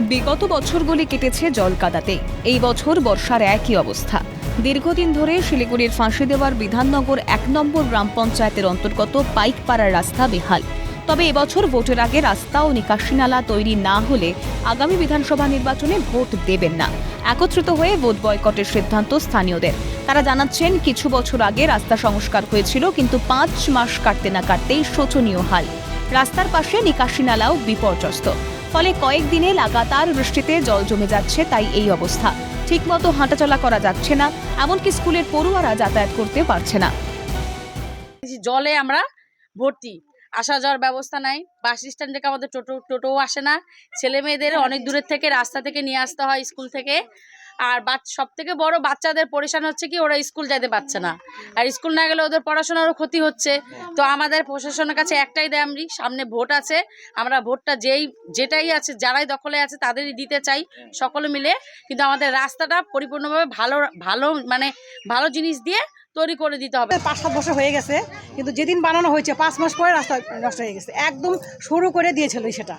বিগত বছরগুলি কেটেছে জল কাদাতে এই বছর বর্ষার একই অবস্থা। দীর্ঘদিন ধরে শিলিগুড়ির ফাঁসি দেওয়ার বিধাননগর এক নম্বর গ্রাম পঞ্চায়েতের অন্তর্গত পাইকপাড়ার রাস্তা বেহাল। তবে এবছর ভোটের আগে রাস্তা ও নিকাশি নালা তৈরি না হলে আগামী বিধানসভা নির্বাচনে ভোট দেবেন না। একত্রিত হয়ে ভোট বয়কটের সিদ্ধান্ত স্থানীয়দের। তারা জানাচ্ছেন, কিছু বছর আগে রাস্তা সংস্কার হয়েছিল, কিন্তু পাঁচ মাস কাটতে না কাটতেই শোচনীয় হাল। রাস্তার পাশে নিকাশি নালাও বিপর্যস্ত। ফলে কয়েকদিনে লাগাতার বৃষ্টিতে জল জমে যাচ্ছে, তাই এই অবস্থা। ঠিকমতো হাঁটাচলা করা যাচ্ছে না, এমনকি স্কুলের পড়ুয়ারা যাতায়াত করতে পারছে না। জলে আমরা ভর্তি। আসা যাওয়ার ব্যবস্থা নাই। বাস স্ট্যান্ড থেকে আমাদের টোটো, টোটোও আসে না। ছেলে মেয়েদের অনেক দূরের থেকে, রাস্তা থেকে নিয়ে আসতে হয় স্কুল থেকে। আর সব থেকে বড় বাচ্চাদের পরেশান হচ্ছে কি ওরা স্কুল যেতে পারছে না। আর স্কুল না গেলে ওদের পড়াশোনারও ক্ষতি হচ্ছে। তো আমাদের প্রশাসনের কাছে একটাই দেয় আমি সামনে ভোট আছে। আমরা ভোটটা যেই, যেটাই আছে, যারাই দখলে আছে তাদেরই দিতে চাই, সকলে মিলে। কিন্তু আমাদের রাস্তাটা পরিপূর্ণভাবে ভালো ভালো মানে ভালো জিনিস দিয়ে তৈরি করে দিতে হবে। পাঁচ সাত বছর হয়ে গেছে কিন্তু যেদিন বানানো হয়েছে পাঁচ মাস পরে রাস্তা নষ্ট হয়ে গেছে। একদম শুরু করে দিয়েছিল সেটা।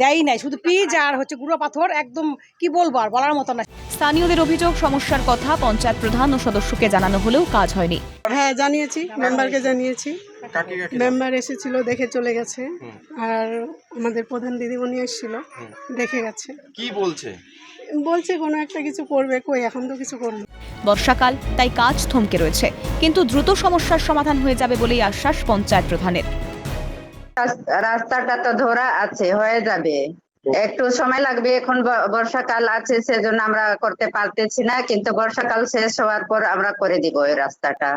দেয় নাই শুধু পিচ আর হচ্ছে গুঁড়ো পাথর একদম কি বলব আর বলার মতো না। স্থানীয়দের অভিযোগ সমস্যার কথা পঞ্চায়েত প্রধান ও সদস্যকে জানানো হলেও কাজ হয়নি। হ্যাঁ জানিয়েছি মেম্বারকে জানিয়েছি। মেম্বার এসেছিল দেখে চলে গেছে। আর আমাদের প্রধান দিদিমণি এসেছিল দেখে গেছে। কি বলছে? বলছে কোনো একটা কিছু করবে কই এখন তো কিছু করবে বর্ষাকাল তাই কাজ থমকে রয়েছে। কিন্তু দ্রুত সমস্যার সমাধান হয়ে যাবে বলেই আশ্বাস পঞ্চায়েত প্রধানের। রাস্তাটা তো ধরা আছে হয়ে যাবে। একটু সময় লাগবে এখন বর্ষাকাল আছে সেজন্য আমরা করতে পারতেছি না কিন্তু বর্ষাকাল শেষ হওয়ার পর আমরা করে দিব ওই রাস্তাটা।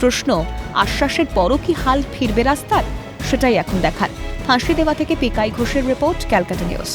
প্রশ্ন, আশ্বাসের পরও কি হাল ফিরবে রাস্তার? সেটাই এখন দেখার। ফাঁসি দেওয়া থেকে পিকাই ঘোষের রিপোর্ট, ক্যালকাটা নিউজ।